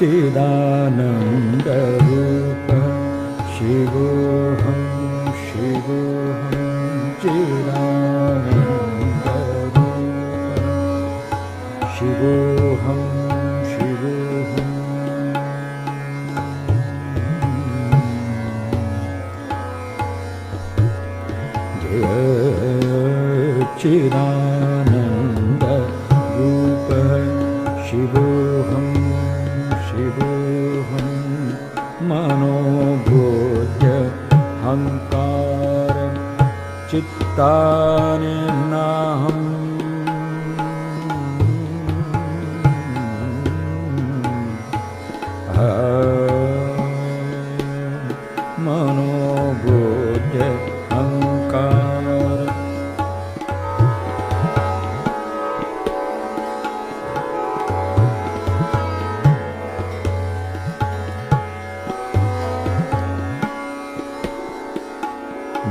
चिदानन्दरूप शिवोऽहं शिवोऽहं चिदानन्दरूप शिवोऽहं शिवोऽहम् चिदानन्दरूप शिवोऽहं शिवोऽहं मनोबोध्य हङ्कार चित्तानि नाहम् मनोबोध्य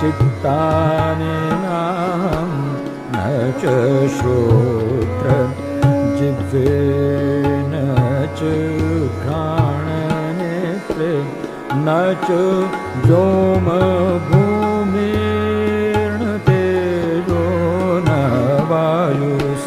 चित्तानिनां न च श्रोत्र जिह्वेन च घ्राणनेत्रे न च व्योमभूमिर्न तेजो न वायुश्चिदानन्दरूप